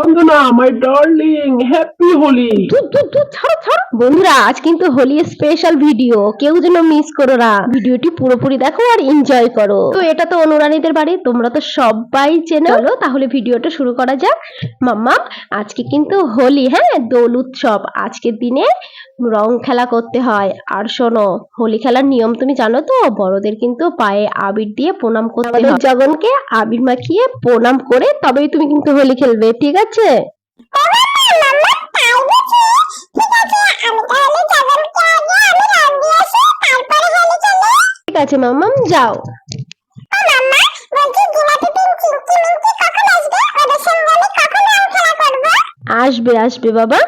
How Bandana my darling happy Holi ছাড়ো, ছাড়ো। বন্ধুরা আজ কিন্তু হোলি স্পেশাল ভিডিও কেউ যেন মিস করো না। ভিডিওটি পুরোপুরি দেখো আর এনজয় করো। তো এটা তো অনুরানীদের বাড়ি তোমরা তো সবাই চেনো। তাহলে ভিডিওটা শুরু করা যাক। মাম্মা আজকে কিন্তু হোলি হ্যাঁ? দোল উৎসব। আজকের দিনে রং খেলা করতে হয়। আর শোনো হোলি খেলার নিয়ম তুমি জানো তো? বড়দের কিন্তু পায়ে আবির দিয়ে প্রণাম করতে হয়। জগনকে আবির মাখিয়ে প্রণাম করে তবেই তুমি কিন্তু হোলি খেলবে ঠিক আছে? ঠিক আছে মাম যাও। আসবে আসবে বাবা।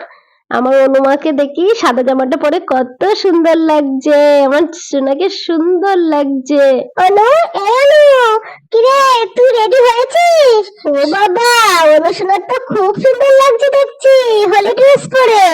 আমার অনুমাকে দেখি সাদা জামাটা পরে কত সুন্দর লাগছে। আমার সোনাকে সুন্দর লাগছে। অনু অনু কিরে, তুই রেডি হয়েছিস? ও বাবা অনু সোনার খুব সুন্দর লাগছে দেখছি। হলি ড্রেস পরে।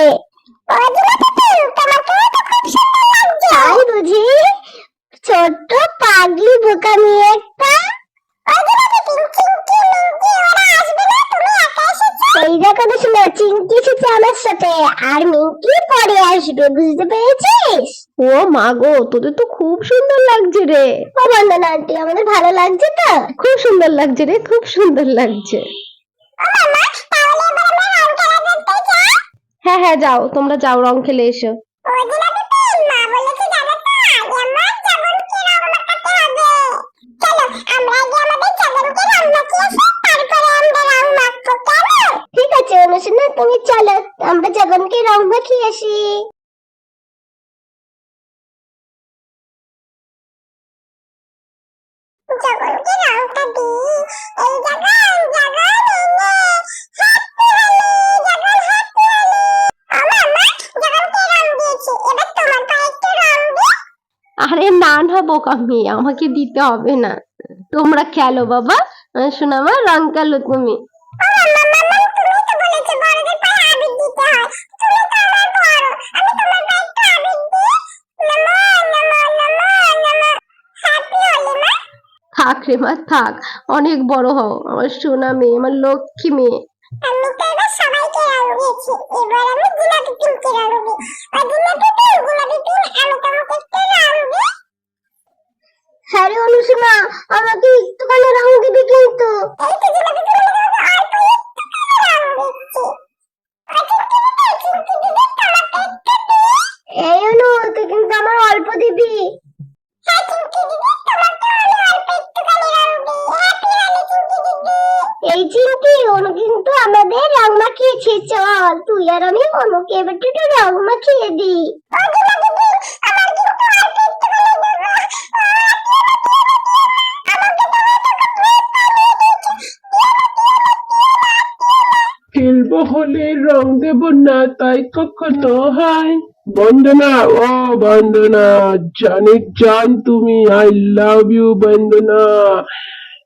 আমার সাথে। আর মিঙ্কি পরে আসবে বুঝতে পেরেছিস? ও মা গো তোদের তো খুব সুন্দর লাগছে রে। ও বন্দনা আন্টি আমাদের ভালো লাগছে তো? খুব সুন্দর লাগছে রে খুব সুন্দর লাগছে। হ্যাঁ হ্যাঁ যাও তোমরা যাও রং খেলে এসো ঠিক আছে অনুসন্না তুমি চলো আমরা রং আসি জগনকে রংটা দি এই জগন জগন এই নে হ্যাপি জগন হ্যাপি হোলি আমার মা জগনকে রং দিয়েছি এবার তোমার পায়ে একটু রং দি। আরে না না বোকা মেয়ে আমাকে দিতে হবে না। তোমরা খেলো বাবা শোনামা রং খেলো তুমি। মামা থাক রে মা থাক অনেক বড় হও। আমার সোনা মেয়ে আমার লক্ষ্মী মেয়ে। আমি তো এবার সবাইকে রং দিয়েছি? এবার আমি গোলাপি পিঙ্কে রং দিই? আর গোলাপি পিঙ্ক গোলাপি পিঙ্ক আমি তোমাকে একটু রং দিই? হ্যাঁ রে অনুসীমা আমাকে একটুখানি রং দিবি কিন্তু এই তো গোলাপি পিঙ্ক অল্প একটু রং দিচ্ছি আর চিমটি দিদি চিমটি দিদি তোমাকে একটু দিই এই অনু তুই কিন্তু আমার অল্প দিবি হ্যাঁ চিমটি দিদি তোমাকে আমি অল্প একটুখানি রং দিই হ্যাপি হোলি চিমটি দিদি এই চিন্তি অনু কিন্তু আমাদের রং মাখিয়েছে চল। তুই আর আমি অনুকে এবার একটু রং মাখিয়ে দিই খেলব হলে রং দেব না, তাই কখনো হয়। বন্দনা, ও বন্দনা, জানি জান তুমি আই লাভ ইউ বন্দনা।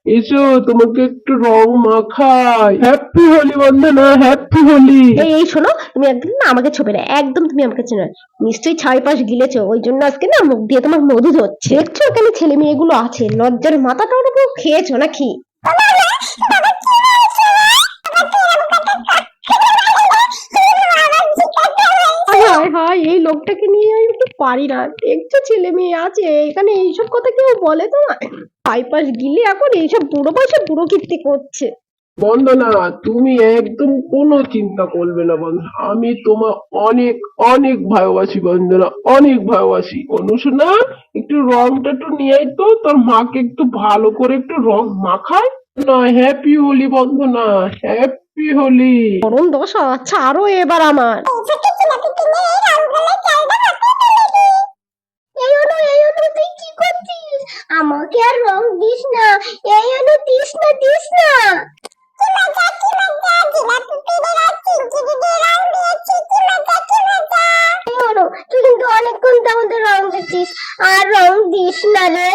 এসো তোমাকে একটু রং মাখাই। হ্যাপি হোলি বন্দনা হ্যাপি হোলি এই এই শোনো তুমি একদম না আমাকে ছবি না একদম তুমি আমাকে চেনো না। নিশ্চয়ই ছয় পাশ গিলেছো ওই জন্য আজকে না মুখ দিয়ে তোমার মধু ধরছে। দেখছ এখানে ছেলে মেয়েগুলো আছে? লজ্জার মাথাটা ওর খেয়েছো নাকি? হায় হায় এই লোকটাকে নিয়ে একটু পারি না। দেখছ ছেলে মেয়ে আছে এখানে এইসব কথা কেউ বলে তো না। ছয় পাশ গিলে এখন এইসব বুড়ো বয়সে বুড়ো কীর্তি করছে। বন্দনা তুমি একদম কোনো চিন্তা করবে না বন্ধু। আমি তোমার অনেক অনেক ভালোবাসি বন্দনা অনেক ভালোবাসি। অনুশোনা একটু রংটা একটু নিয়ে আয় তো তোর মাকে একটু ভালো করে একটু রং মাখায় না হ্যাপি হোলি বন্দনা হ্যাপি হোলি। গরম দশা ছাড়ো এবার আমার ছোট গোলাপি পিঙ্কের এই রংগুলো চাইলে হাতে তুলে দিই এই অনু এই অনু তুই কি করছিস আমাকে আর রং দিস না। এই অনু দিস না দিস না আর রং দিয়েছি কি মজা কি মজা এই অনু তুই কিন্তু অনেকক্ষণ তো আমাদের রং দিচ্ছিস। আর রং দিস না রে।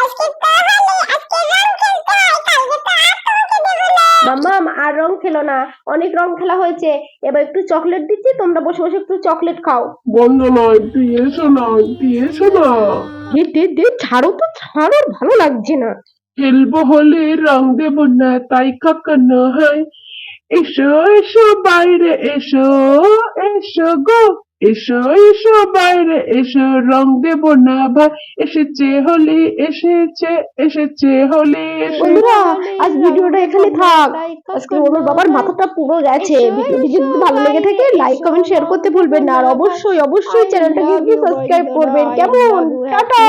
আজকে তো আজকে রং খেলতে হয় কালকে তো আর তোমাকে দেবো মাম্মাম আর রং খেলো না। অনেক রং খেলা হয়েছে। এবার একটু চকলেট দিচ্ছি তোমরা বসে বসে একটু চকলেট খাও। বন্দনা একটু এসো না একটু এসো না। দে দে দে ছাড়ো তো ছাড়ো ভালো লাগছে না। খেলব হলে রং দেব না তাই কাকানো হয় এসো এসো বাইরে এসো এসো গো। এসো এসো বাইরে এসো রং দেব না ভাই এসেছে হোলি এসেছে এসেছে হোলি বন্ধুরা আজ ভিডিওটা এখানে থাক। আজকে ওর বাবার মাথাটা পুরো গেছে। ভিডিওটি যদি ভালো লেগে থাকে লাইক কমেন্ট শেয়ার করতে ভুলবেন না। আর অবশ্যই অবশ্যই চ্যানেলটাকে সাবস্ক্রাইব করবেন। কেমন? টাটা!